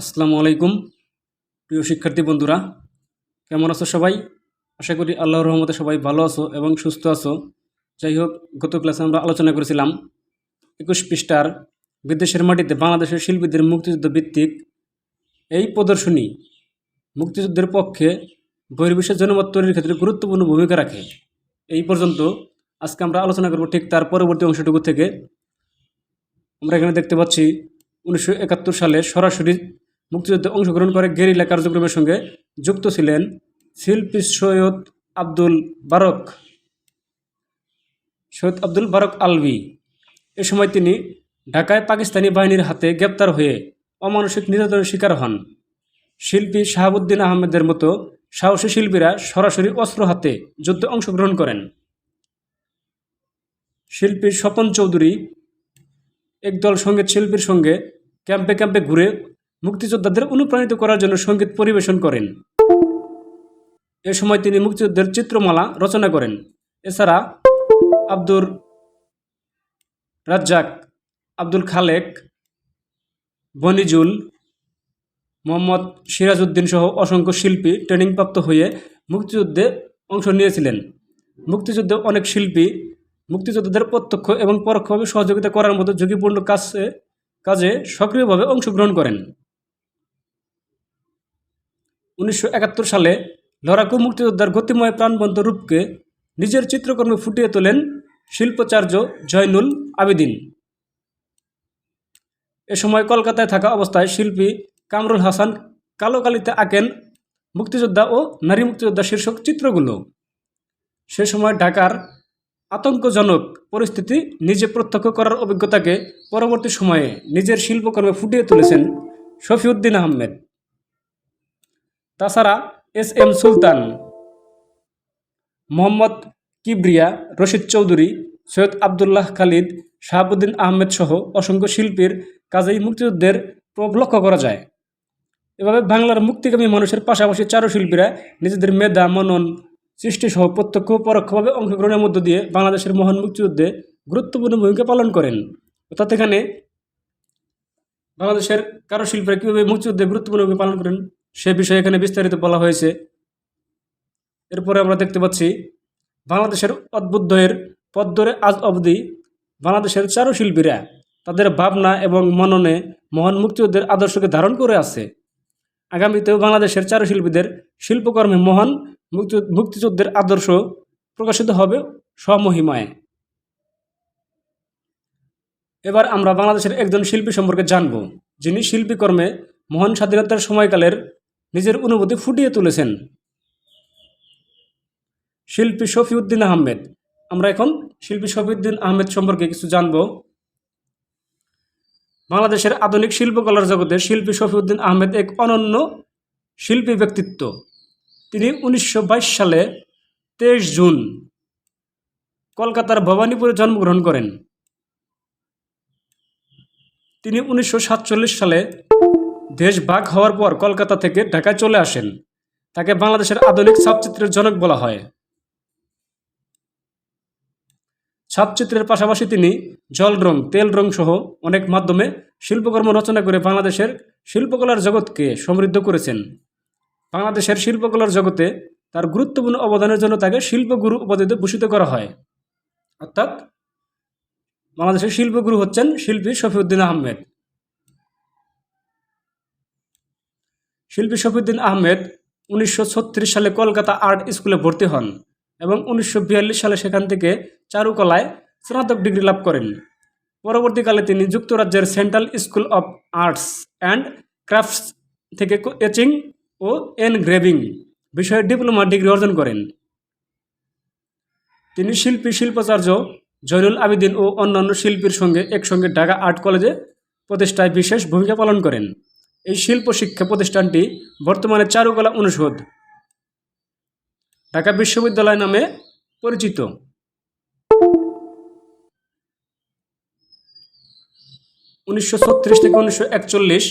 আসসালামু আলাইকুম, প্রিয় শিক্ষার্থী বন্ধুরা। কেমন আছো সবাই? আশা করি আল্লাহর রহমতে সবাই ভালো আছো এবং সুস্থ আছো। যাই হোক, গত ক্লাসে আমরা আলোচনা করেছিলাম একুশ পৃষ্ঠার বিদেশের মাটিতে বাংলাদেশের শিল্পীদের মুক্তিযুদ্ধ ভিত্তিক এই প্রদর্শনী মুক্তিযুদ্ধের পক্ষে বহির্বিশ্বের জনমত তৈরির ক্ষেত্রে গুরুত্বপূর্ণ ভূমিকা রাখে। এই পর্যন্ত আজকে আমরা আলোচনা করব ঠিক তার পরবর্তী অংশটুকু থেকে। আমরা এখানে দেখতে পাচ্ছি, উনিশশো একাত্তর সালে সরাসরি মুক্তিযুদ্ধে অংশগ্রহণ করে গেরিলা কার্যক্রমের সঙ্গে যুক্ত ছিলেন শিল্পী সৈয়দ আব্দুল বারক। সৈয়দ আব্দুল বারক আলভি। এ সময় তিনি ঢাকায় পাকিস্তানি বাহিনীর হাতে গ্রেপ্তার হয়ে অমানসিক নির্যাতনের শিকার হন। শিল্পী শাহাবুদ্দিন আহমেদের মতো সাহসী শিল্পীরা সরাসরি অস্ত্র হাতে যুদ্ধে অংশগ্রহণ করেন। শিল্পী স্বপন চৌধুরী একদল সংগীত শিল্পীর সঙ্গে ক্যাম্পে ক্যাম্পে ঘুরে মুক্তিযোদ্ধাদের অনুপ্রাণিত করার জন্য সংগীত পরিবেশন করেন। এ সময় তিনি মুক্তিযুদ্ধের চিত্রমালা রচনা করেন। এছাড়া আব্দুর রাজ্জাক, আব্দুল খালেক, বনিজুল, মোহাম্মদ সিরাজউদ্দিন সহ অসংখ্য শিল্পী ট্রেনিংপ্রাপ্ত হয়ে মুক্তিযুদ্ধে অংশ নিয়েছিলেন। মুক্তিযুদ্ধে অনেক শিল্পী মুক্তিযোদ্ধাদের প্রত্যক্ষ এবং পরোক্ষভাবে সহযোগিতা করার মতো ঝুঁকিপূর্ণ কাজে কাজে সক্রিয়ভাবে অংশগ্রহণ করেন। উনিশশো একাত্তর সালে লড়াকু মুক্তিযোদ্ধার গতিময় প্রাণবন্ত রূপকে নিজের চিত্রকর্মে ফুটিয়ে তোলেন শিল্পাচার্য জয়নুল আবেদিন। এ সময় কলকাতায় থাকা অবস্থায় শিল্পী কামরুল হাসান কালো কালিতে আঁকেন মুক্তিযোদ্ধা ও নারী মুক্তিযোদ্ধা শীর্ষক চিত্রগুলো। সে সময় ঢাকার আতঙ্কজনক পরিস্থিতি নিজে প্রত্যক্ষ করার অভিজ্ঞতাকে পরবর্তী সময়ে নিজের শিল্পকর্মে ফুটিয়ে তুলেছেন শফিউদ্দিন আহমেদ। তাছাড়া এস এম সুলতান, মোহাম্মদ কিবরিয়া, রশিদ চৌধুরী, সৈয়দ আবদুল্লাহ খালিদ, শাহাবুদ্দিন আহমেদ সহ অসংখ্য শিল্পীর কাজেই মুক্তিযুদ্ধের প্রভাব লক্ষ্য করা যায়। এভাবে বাংলার মুক্তিকামী মানুষের পাশাপাশি চারুশিল্পীরা নিজেদের মেধা, মনন, সৃষ্টিসহ প্রত্যক্ষ পরোক্ষভাবে অংশগ্রহণের মধ্য দিয়ে বাংলাদেশের মহান মুক্তিযুদ্ধে গুরুত্বপূর্ণ ভূমিকা পালন করেন। অর্থাৎ এখানে বাংলাদেশের কারুশিল্পীরা কীভাবে মুক্তিযুদ্ধে গুরুত্বপূর্ণ ভূমিকা পালন করেন সে বিষয়ে এখানে বিস্তারিত বলা হয়েছে। এরপরে আমরা দেখতে পাচ্ছি, বাংলাদেশের অদ্ভুতদ্বয়ের পথ ধরে আজ অবধি বাংলাদেশের চারুশিল্পীরা তাদের ভাবনা এবং মননে মহান মুক্তিযুদ্ধের আদর্শকে ধারণ করে আছে। আগামীতেও বাংলাদেশের চারুশিল্পীদের শিল্পকর্মে মহান মুক্তি- মুক্তিযুদ্ধের আদর্শ প্রকাশিত হবে স্বমহিমায়। এবার আমরা বাংলাদেশের একজন শিল্পী সম্পর্কে জানব, যিনি শিল্পীকর্মে মহান স্বাধীনতার সময়কালের নিজের অনুভূতি ফুটিয়ে তুলেছেন। শিল্পী শফিউদ্দিন আহমেদ। আমরা এখন শিল্পী শফিউদ্দিন আহমেদ সম্পর্কে কিছু জানব। বাংলাদেশের আধুনিক শিল্পকলার জগতে শিল্পী শফিউদ্দিন আহমেদ এক অনন্য শিল্পী ব্যক্তিত্ব। তিনি উনিশশো বাইশ সালে তেইশ জুন কলকাতার ভবানীপুরে জন্মগ্রহণ করেন। তিনি উনিশশো সাতচল্লিশ সালে দেশ ভাগ হওয়ার পর কলকাতা থেকে ঢাকায় চলে আসেন। তাকে বাংলাদেশের আধুনিক ছাপচিত্রের জনক বলা হয়। ছাপচিত্রের পাশাপাশি তিনি জল রং, তেল রং সহ অনেক মাধ্যমে শিল্পকর্ম রচনা করে বাংলাদেশের শিল্পকলার জগৎকে সমৃদ্ধ করেছেন। বাংলাদেশের শিল্পকলার জগতে তার গুরুত্বপূর্ণ অবদানের জন্য তাকে শিল্পগুরু উপাধিতে ভূষিত করা হয়। অর্থাৎ বাংলাদেশের শিল্পগুরু হচ্ছেন শিল্পী শফিউদ্দিন আহমেদ। শিল্পী শফিউদ্দিন আহমেদ উনিশশো ছত্রিশ সালে কলকাতা আর্ট স্কুলে ভর্তি হন এবং উনিশশো বিয়াল্লিশ সালে সেখান থেকে চারুকলায় স্নাতক ডিগ্রি লাভ করেন। পরবর্তীকালে তিনি যুক্তরাজ্যের Central School of Arts and Crafts থেকে এচিং ও এনগ্রেভিং বিষয়ে ডিপ্লোমা ডিগ্রি অর্জন করেন। তিনি শিল্পী, শিল্পাচার্য জয়নুল আবেদিন ও অন্যান্য শিল্পীর সঙ্গে একসঙ্গে ঢাকা আর্ট কলেজে প্রতিষ্ঠায় বিশেষ ভূমিকা পালন করেন। এই শিল্প শিক্ষা প্রতিষ্ঠানটি বর্তমানে চারুকলা অনুষদ ঢাকা বিশ্ববিদ্যালয় নামে পরিচিত। উনিশশো ছত্রিশ থেকে উনিশশো একচল্লিশ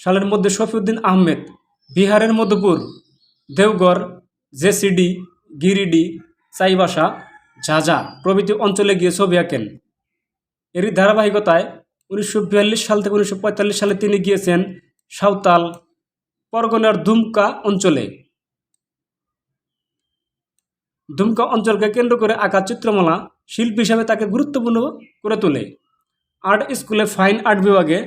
সালের মধ্যে শফিউদ্দিন আহমেদ, বিহারের মধুপুর দেওগড় জেসিডি, গিরিডি চাইবাসা ঝাঝা প্রভৃতি অঞ্চলে গিয়ে ছবি আঁকেন। এরই ধারাবাহিকতায় উনিশশো বিয়াল্লিশ সাল থেকে উনিশশো পঁয়তাল্লিশ সালে তিনি গিয়েছেন সাঁওতাল পরগনার দুমকা অঞ্চলে। দুমকা অঞ্চলকে কেন্দ্র করে আঁকা চিত্রমালা শিল্পী হিসাবে তাকে গুরুত্বপূর্ণ করে তোলে। আর্ট স্কুলে ফাইন আর্ট বিভাগে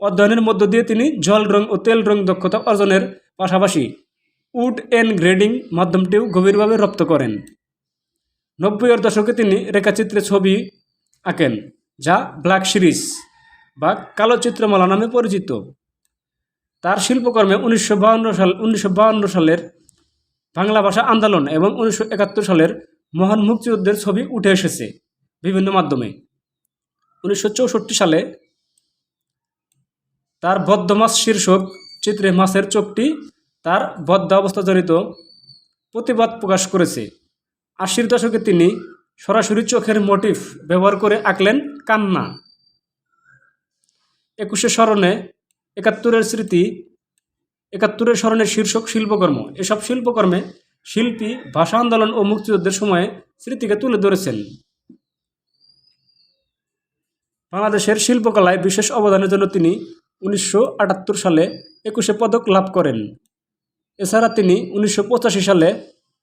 অধ্যয়নের মধ্য দিয়ে তিনি জল রং ও তেল রং দক্ষতা অর্জনের পাশাপাশি উড এন্ড গ্রেডিং মাধ্যমটিও গভীরভাবে রপ্ত করেন। নব্বইয়ের দশকে তিনি রেখাচিত্রে ছবি আঁকেন, যা ব্ল্যাক সিরিজ বা কালো চিত্রমালা নামে পরিচিত। তার শিল্পকর্মে উনিশশো সাল, উনিশশো সালের বাংলা ভাষা আন্দোলন এবং উনিশশো একাত্তর সালের মহান মুক্তিযুদ্ধের ছবি উঠে এসেছে বিভিন্ন মাধ্যমে। উনিশশো চৌষট্টি সালে তার বদ্ধমাস শীর্ষক চিত্রে মাছের চোখটি তার বদ্ধ অবস্থা জড়িত প্রতিবাদ প্রকাশ করেছে। আশির দশকে তিনি সরাসরি চোখের মোটিভ ব্যবহার করে আঁকলেন কান্না। একুশে স্মরণে একাত্তরের স্মৃতি, একাত্তরের স্মরণের শীর্ষক শিল্পকর্ম। এসব শিল্পকর্মে শিল্পী, ভাষা আন্দোলন ও মুক্তিযুদ্ধের সময়ে স্মৃতিকে তুলে ধরেছেন। বাংলাদেশের শিল্পকলায় বিশেষ অবদানের জন্য তিনি উনিশশো আটাত্তর সালে একুশে পদক লাভ করেন। এছাড়া তিনি উনিশশো পঁচাশি সালে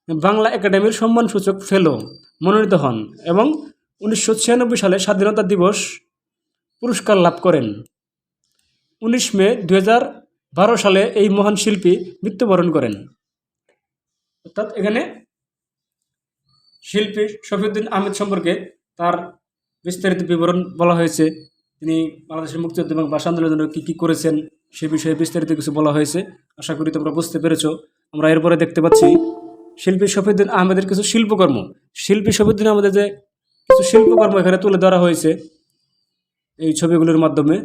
বাংলা একাডেমির সম্মানসূচক ফেলো। মনোনীত হন এবং উনিশশো ছিয়ানব্বই সালে স্বাধীনতা দিবস পুরস্কার লাভ করেন। উনিশ মে দু সালে এই মহান শিল্পী মৃত্যুবরণ করেন। অর্থাৎ এখানে শিল্পী শফিউদ্দিন আহমেদ সম্পর্কে তার বিস্তারিত বিবরণ বলা হয়েছে। তিনি বাংলাদেশের মুক্তিযুদ্ধ এবং ভাষা আন্দোলনের জন্য কী কী করেছেন সে বিষয়ে বিস্তারিত কিছু বলা হয়েছে। আশা করি তোমরা বুঝতে পেরেছ। আমরা এরপরে দেখতে পাচ্ছি শিল্পী শফিউদ্দিন আহমেদের কিছু শিল্পকর্ম। শিল্পী শফিউদ্দিন আহমেদের যে কিছু শিল্পকর্ম এখানে তুলে ধরা হয়েছে এই ছবিগুলোর মাধ্যমে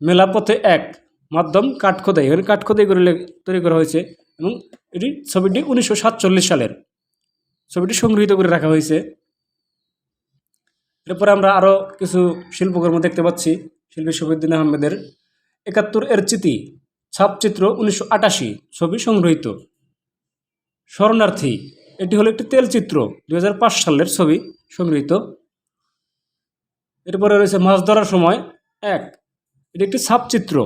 মেলাপথে এক মাধ্যম কাঠখোদাই। এখানে কাঠখোদাই করে তৈরি করা হয়েছে এবং এটি ছবিটি উনিশশো সাতচল্লিশ সালের। ছবিটি সংগৃহীত করে রাখা হয়েছে। এরপরে আমরা আরও কিছু শিল্পকর্ম দেখতে পাচ্ছি, শিল্পী শফিউদ্দিন আহমেদের। একাত্তর এর চিতি, ছাপচিত্র উনিশশো আটাশি, ছবি সংগৃহীত। শরণার্থী। এটি হলো একটি তেলচিত্র, দুই হাজার পাঁচ সালের ছবি, সংগৃহীত। এরপরে রয়েছে মাছ ধরার সময়, এক। এটি একটি ছাপচিত্র,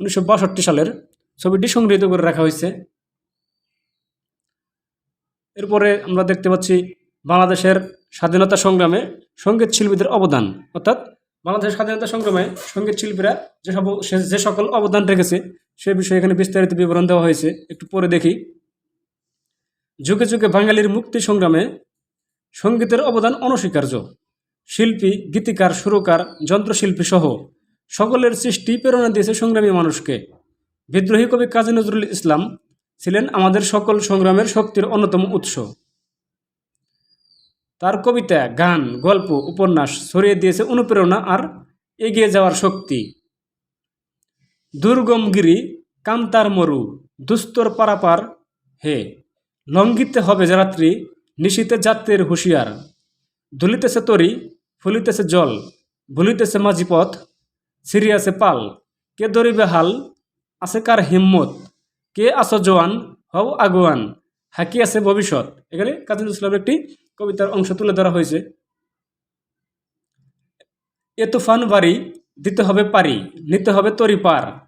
উনিশশো বাষট্টি সালের। ছবিটি সংগৃহীত করে রাখা হয়েছে। এরপরে আমরা দেখতে পাচ্ছি বাংলাদেশের স্বাধীনতা সংগ্রামে সংগীত শিল্পীদের অবদান। অর্থাৎ বাংলাদেশের স্বাধীনতা সংগ্রামে সংগীত শিল্পীরা যে সব যে সকল অবদান রেখেছে, সে বিষয়ে এখানে বিস্তারিত বিবরণ দেওয়া হয়েছে। একটু পরে দেখি। যুগে যুগে বাঙালির মুক্তি সংগ্রামে সঙ্গীতের অবদান অনস্বীকার্য। শিল্পী, গীতিকার, সুরকার, যন্ত্রশিল্পী সহ সকলের সৃষ্টি প্রেরণা দিয়েছে সংগ্রামী মানুষকে। বিদ্রোহী কবি কাজী নজরুল ইসলাম ছিলেন আমাদের সকল সংগ্রামের শক্তির অন্যতম উৎস। তার কবিতা, গান, গল্প, উপন্যাস ছড়িয়ে দিয়েছে অনুপ্রেরণা আর এগিয়ে যাওয়ার শক্তি। দুর্গমগিরি কান্তার মরু, দুস্তর পারাপার, হে লঙ্ঘিতে হবে যাত্রী নিশীতে যাত্রীর হুঁশিয়ার। ধুলিতেছে তরি, ফুলিতেছে জল, ভুলিতেছে মাঝি পথ সিরিয়াছে পাল। কে ধরিবে হাল? আছে কার হিম্মত? কে আছো জোয়ান? হও আগুয়ান। হাকি আছে ভবিষ্যৎ। এখানে কাজী ইসলামের একটি কবিতার অংশ তুলে ধরা হয়েছে। এ তুফান বাড়ি, দিতে হবে পারি, নিতে হবে তরি পার।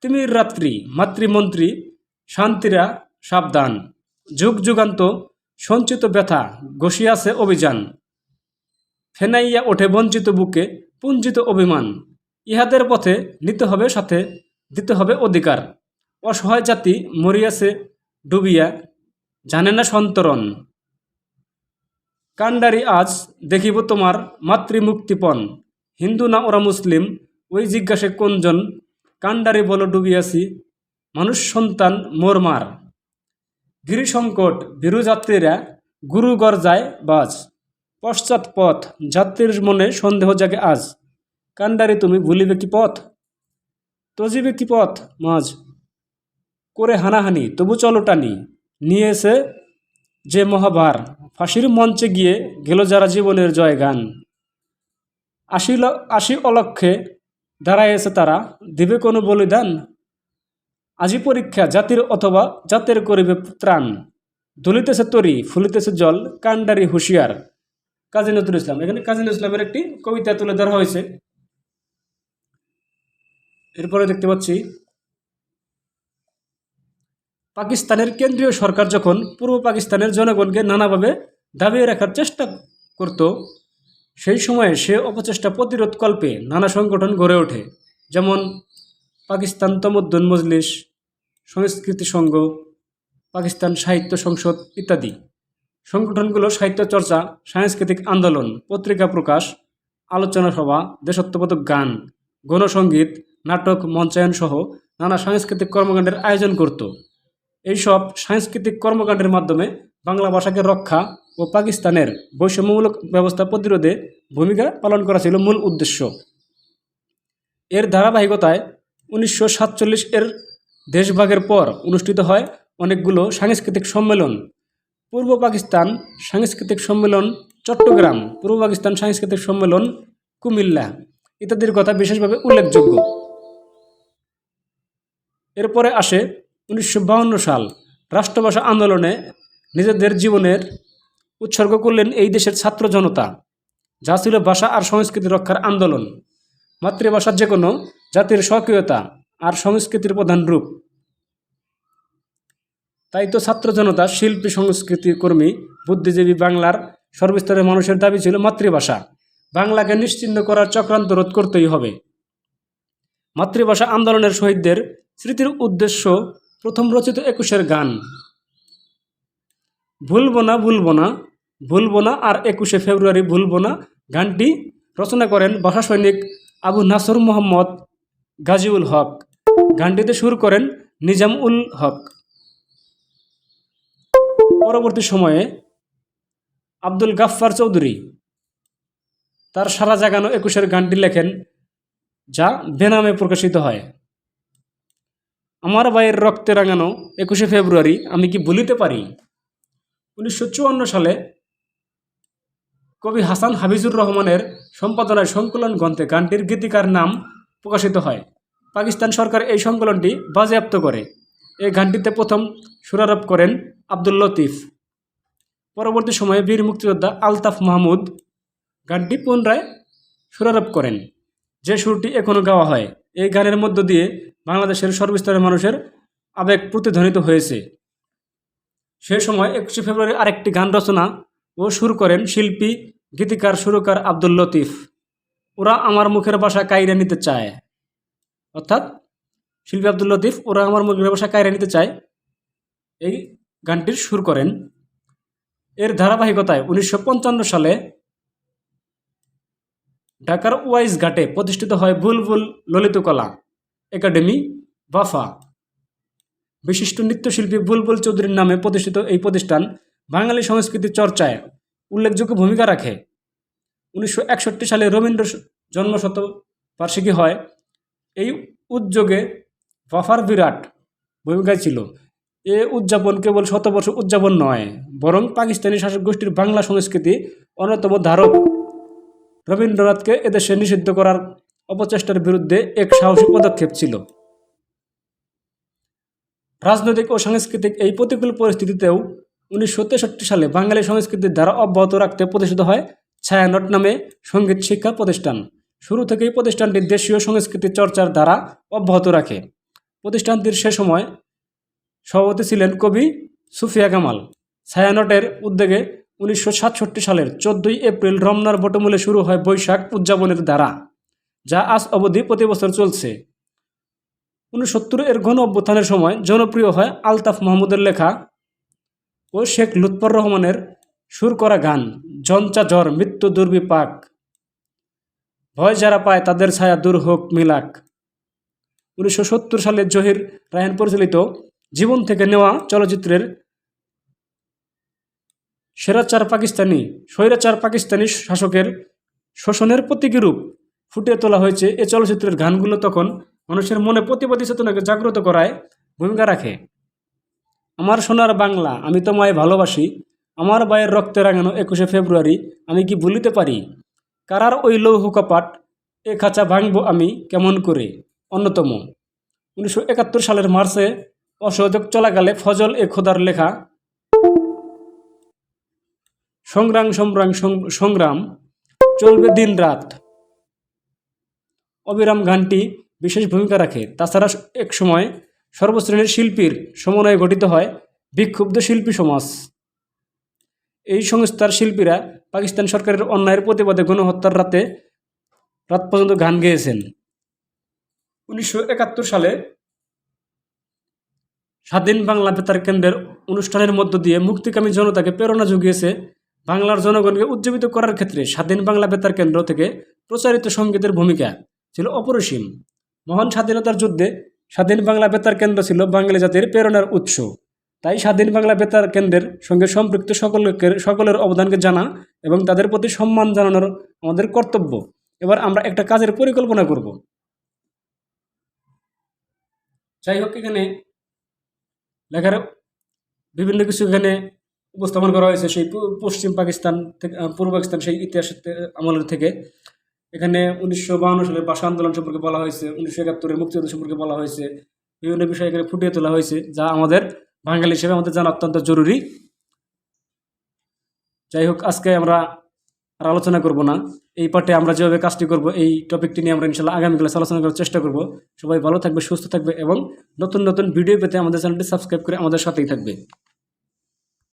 তিমির রাত্রি, মাতৃমন্ত্রী, শান্তিরা সাবধান। যুগ যুগান্ত সঞ্চিত ব্যথা ঘষিয়াছে অভিযান। ফেনাইয়া ওঠে বঞ্চিত বুকে পুঞ্জিত অভিমান। ইহাদের পথে নিতে হবে সাথে, দিতে হবে অধিকার। অসহায় জাতি মরিয়াছে, ডুবিয়া জানে না সন্তরণ। কান্ডারি আজ দেখিব তোমার মাতৃমুক্তিপণ। হিন্দু না ওরা মুসলিম, ওই জিজ্ঞাসে কোনজন? কান্ডারি বলো ডুবিয়াছি, মানুষ সন্তান মোরমার গিরিসংকট ভীরু যাত্রীরা গুরু গর্জায় বাজ। পশ্চাৎ পথ, যাত্রীর মনে সন্দেহ জাগে আজ। কান্ডারি তুমি ভুলিবে কি পথ? তজিবে কি পথ মাঝ? করে হানাহানি, তবু চলো টানি। নিয়ে এসে যে মহাভার, ফাঁসির মঞ্চে গিয়ে গেল যারা জীবনের জয় গান আশি আশি অলক্ষে এসে তারা, দিবে কোনো বলিদান? আজি পরীক্ষা জাতির অথবা জাতের করিবে ত্রাণ। দুলিতেছে তরি, ফুলিতেছে জল কান্ডারি হুঁশিয়ার। কাজী নজরুল ইসলাম, এখানে কাজী নজরুল ইসলামের একটি কবিতা তুলে ধরা হয়েছে। এরপরে দেখতে পাচ্ছি, পাকিস্তানের কেন্দ্রীয় সরকার যখন পূর্ব পাকিস্তানের জনগণকে নানাভাবে দাবিয়ে রাখার চেষ্টা করত, সেই সময়ে সে অপচেষ্টা প্রতিরোধ কল্পে নানা সংগঠন গড়ে ওঠে। যেমন পাকিস্তান তমদ্দুন মজলিস সংস্কৃতি সংঘ, পাকিস্তান সাহিত্য সংসদ ইত্যাদি। সংগঠনগুলো সাহিত্য চর্চা, সাংস্কৃতিক আন্দোলন, পত্রিকা প্রকাশ, আলোচনা সভা, দেশত্ববোধক গান গণসঙ্গীত নাটক, মঞ্চায়ন সহ নানা সাংস্কৃতিক কর্মকাণ্ডের আয়োজন করত। এইসব সাংস্কৃতিক কর্মকাণ্ডের মাধ্যমে বাংলা ভাষাকে রক্ষা ও পাকিস্তানের বৈষম্যমূলক ব্যবস্থা প্রতিরোধে ভূমিকা পালন করা ছিল মূল উদ্দেশ্য। এর ধারাবাহিকতায় উনিশশো সাতচল্লিশ এর দেশভাগের পর অনুষ্ঠিত হয় অনেকগুলো সাংস্কৃতিক সম্মেলন। পূর্ব পাকিস্তান সাংস্কৃতিক সম্মেলন চট্টগ্রাম, পূর্ব পাকিস্তান সাংস্কৃতিক সম্মেলন কুমিল্লা ইত্যাদির কথা বিশেষভাবে উল্লেখযোগ্য। এরপরে আসে উনিশশো সাল, রাষ্ট্রভাষা আন্দোলনে নিজেদের জীবনের উৎসর্গ করলেন এই দেশের ছাত্র জনতা, যা ছিল ভাষা আর সংস্কৃতি রক্ষার আন্দোলন। মাতৃভাষার যে কোনো জাতির আর সংস্কৃতির প্রধান রূপ। তাই তো ছাত্র জনতা, শিল্পী, সংস্কৃতি কর্মী, বুদ্ধিজীবী বাংলার সর্বস্তরের মানুষের দাবি ছিল মাতৃভাষা। বাংলাকে নিশ্চিহ্ন করার চক্রান্ত রোধ করতেই হবে। মাতৃভাষা আন্দোলনের শহীদদের স্মৃতির উদ্দেশ্য প্রথম রচিত একুশের গান। ভুলব না ভুলব না ভুলব না আর একুশে ফেব্রুয়ারি ভুলব না গানটি রচনা করেন ভাষা সৈনিক আবু নাসর মোহাম্মদ গাজিউল হক। গানটিতে সুর করেন নিজাম উল হক। পরবর্তী সময়ে আব্দুল গাফফার চৌধুরী তার সারা জাগানো একুশের গানটি লেখেন, যা বেনামে প্রকাশিত হয়। আমার ভাইয়ের রক্তে রাঙানো একুশে ফেব্রুয়ারি আমি কি ভুলিতে পারি? উনিশশো চুয়ান্ন সালে কবি হাসান হাবিজুর রহমানের সম্পাদনায় সংকলন গ্রন্থে গানটির গীতিকার নাম প্রকাশিত হয়। পাকিস্তান সরকার এই সংকলনটি বাজেয়াপ্ত করে। এই গানটিতে প্রথম সুরারোপ করেন আব্দুল লতিফ। পরবর্তী সময়ে বীর মুক্তিযোদ্ধা আলতাফ মাহমুদ গানটি পুনরায় সুরারোপ করেন। যে সুরটি এখনও গাওয়া হয়, এই গানের মধ্য দিয়ে বাংলাদেশের সর্বস্তরের মানুষের আবেগ প্রতিধ্বনিত হয়েছে। সে সময় একুশে ফেব্রুয়ারি আরেকটি গান রচনা ও সুর করেন শিল্পী, গীতিকার, সুরকার আব্দুল লতিফ। ওরা আমার মুখের বাসা কাইরে নিতে চায়। অর্থাৎ শিল্পী আব্দুল লতিফ ওরা আমার মুখের ব্যবসা কাইরা নিতে চায়। এই গানটির সুর করেন। এর ধারাবাহিকতায় উনিশশো পঞ্চান্ন সালে ঢাকার ওয়াইজ ঘাটে প্রতিষ্ঠিত হয় বুলবুল ললিতকলা একাডেমি, বাফা। বিশিষ্ট নৃত্যশিল্পী বুলবুল চৌধুরীর নামে প্রতিষ্ঠিত এই প্রতিষ্ঠান বাঙালি সংস্কৃতি চর্চায় উল্লেখযোগ্য ভূমিকা রাখে। উনিশশো একষট্টি সালে রবীন্দ্র জন্মশত বার্ষিকী হয়। এই উদ্যোগে বাফার বিরাট ভূমিকায় ছিল। এ উদযাপন কেবল শতবর্ষ উদযাপন নয়, বরং পাকিস্তানি শাসক গোষ্ঠীর বাংলা সংস্কৃতি অন্যতম ধারক। রবীন্দ্রনাথকে এদেশে নিষিদ্ধ করার অপচেষ্টার বিরুদ্ধে এক সাহসী পদক্ষেপ ছিল। রাজনৈতিক ও সাংস্কৃতিক এই প্রতিকূল পরিস্থিতিতেও উনিশশো তেষট্টি সালে বাঙালি সংস্কৃতির ধারা অব্যাহত রাখতে প্রতিষ্ঠিত হয় ছায়ানট নামে সংগীত শিক্ষা প্রতিষ্ঠান। শুরু থেকেই প্রতিষ্ঠানটি দেশীয় সংস্কৃতি চর্চার দ্বারা অব্যাহত রাখে। প্রতিষ্ঠানটির সে সময় সভাপতি ছিলেন কবি সুফিয়া কামাল। ছায়ানটের উদ্যোগে উনিশশো সাতষট্টি সালের চোদ্দই এপ্রিল রমনার বটমূলে শুরু হয় বৈশাখ উদযাপনের দ্বারা, যা আজ অবধি প্রতি বছর চলছে। উনসত্তর এর গণ অভ্যুত্থানের সময় জনপ্রিয় হয় আলতাফ মাহমুদের লেখা ও শেখ লুৎফর রহমানের সুর করা গান, জঞ্চা জ্বর মৃত্যু দুর্বিপাক। ভয় যারা পায় তাদের ছায়া দূর হোক মিলাক। উনিশশো সত্তর সালে জহির রায়ন পরিচালিত জীবন থেকে নেওয়া চলচ্চিত্রের সেরাচার পাকিস্তানি, স্বৈরাচার পাকিস্তানি শাসকের শোষণের প্রতীকীরূপ ফুটিয়ে তোলা হয়েছে এ চলচ্চিত্রের গানগুলো তখন মানুষের মনে প্রতিবাদী চেতনাকে জাগ্রত করায় ভূমিকা রাখে। আমার সোনার বাংলা, আমি তোমায় ভালোবাসি, আমার বায়ের রক্তে রাঙানো একুশে ফেব্রুয়ারি, আমি কি ভুলিতে পারি? কারার ওই লৌহ কপাট এ খাঁচা ভাঙব আমি কেমন করে? অন্যতম, উনিশশো একাত্তর সালের মার্চে অসহযোগ চলাকালে ফজল এ খোদার লেখা, সংগ্রাম সংগ্রাম সংগ্রাম, চলবে দিন রাত। অবিরাম গানটি বিশেষ ভূমিকা রাখে। তাছাড়া এক সময় সর্বশ্রেণীর শিল্পীর সমন্বয়ে গঠিত হয় বিক্ষুব্ধ শিল্পী সমাজ। এই সংস্থার শিল্পীরা পাকিস্তান সরকারের অন্যায়ের প্রতিবাদে গণহত্যার রাতে রাত পর্যন্ত গান গেয়েছেন। উনিশশো একাত্তর সালে স্বাধীন বাংলা বেতার কেন্দ্রের অনুষ্ঠানের মধ্য দিয়ে মুক্তিকামী জনতাকে প্রেরণা জুগিয়েছে বাংলার জনগণকে উজ্জীবিত করার ক্ষেত্রে স্বাধীন বাংলা বেতার কেন্দ্র থেকে প্রচারিত সঙ্গীতের ভূমিকা ছিল অপরিসীম। মহান স্বাধীনতার যুদ্ধে স্বাধীন বাংলা বেতার কেন্দ্র ছিল বাঙালি জাতির প্রেরণার উৎস। তাই স্বাধীন বাংলা বেতার কেন্দ্রের সঙ্গে সম্পৃক্ত সকলকে সকলের অবদানকে জানা এবং তাদের প্রতি সম্মান জানানোর আমাদের কর্তব্য। এবার আমরা একটা কাজের পরিকল্পনা করব। যাই হোক, এখানে লেখার বিভিন্ন কিছু এখানে উপস্থাপন করা হয়েছে। সেই পশ্চিম পাকিস্তান থেকে পূর্ব পাকিস্তান সেই ইতিহাসের আমলের থেকে। এখানে উনিশশো বাউন্ন সালের ভাষা আন্দোলন সম্পর্কে বলা হয়েছে, উনিশশো একাত্তরের মুক্তিযুদ্ধ সম্পর্কে বলা হয়েছে। বিভিন্ন বিষয় এখানে ফুটিয়ে তোলা হয়েছে, যা আমাদের বাঙালি হিসেবে আমাদের জানা অত্যন্ত জরুরি। যাই হোক, আজকে আমরা আর আলোচনা করব না। এই পার্টে আমরা যেভাবে কাজটি করব, এই টপিকটি নিয়ে আমরা ইনশাল্লাহ আগামী ক্লাসে আলোচনা করার চেষ্টা করব। সবাই ভালো থাকবে, সুস্থ থাকবে এবং নতুন নতুন ভিডিও পেতে আমাদের চ্যানেলটি সাবস্ক্রাইব করে আমাদের সাথেই থাকবে।